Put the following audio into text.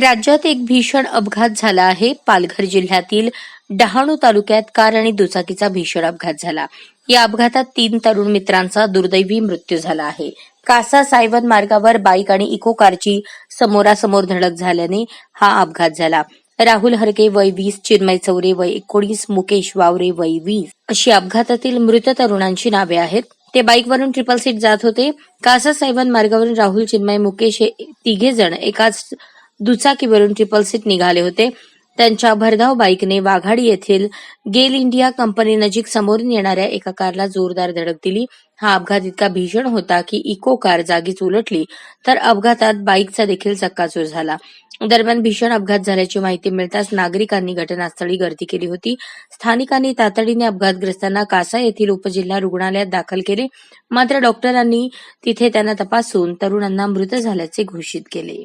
राज्यात एक भीषण अपघात झाला आहे. पालघर जिल्ह्यातील डहाणू तालुक्यात कार आणि दुचाकीचा भीषण अपघात झाला. या अपघातात तीन तरुण मित्रांचा दुर्दैवी मृत्यू झाला आहे. कासा सायवन मार्गावर बाईक आणि इको कारची समोरासमोर धडक झाल्याने हा अपघात झाला. राहुल हरके वय वीस चिन्मय चौरे वय एकोणीस मुकेश वावरे वय वीस अशी अपघातातील मृत तरुणांची नावे आहेत. ते बाईकवरून ट्रिपल सीट जात होते. कासा सायवन मार्गावरून राहुल चिन्मय मुकेश हे तिघे जण एकाच दुचाकीवरून ट्रिपल सीट निघाले होते. त्यांच्या भरधाव बाईकने वाघाडी येथील गेल इंडिया कंपनी नजीक समोरून येणाऱ्या एका कारला जोरदार धडक दिली. हा अपघात इतका भीषण होता की इको कार जागीच उलटली तर अपघातात बाईकचा देखील चक्काचूर झाला. दरम्यान भीषण अपघात झाल्याची माहिती मिळताच नागरिकांनी घटनास्थळी गर्दी केली होती. स्थानिकांनी तातडीने अपघातग्रस्तांना कासा येथील उपजिल्हा रुग्णालयात दाखल केले. मात्र डॉक्टरांनी तिथे त्यांना तपासून तरुणांना मृत झाल्याचे घोषित केले.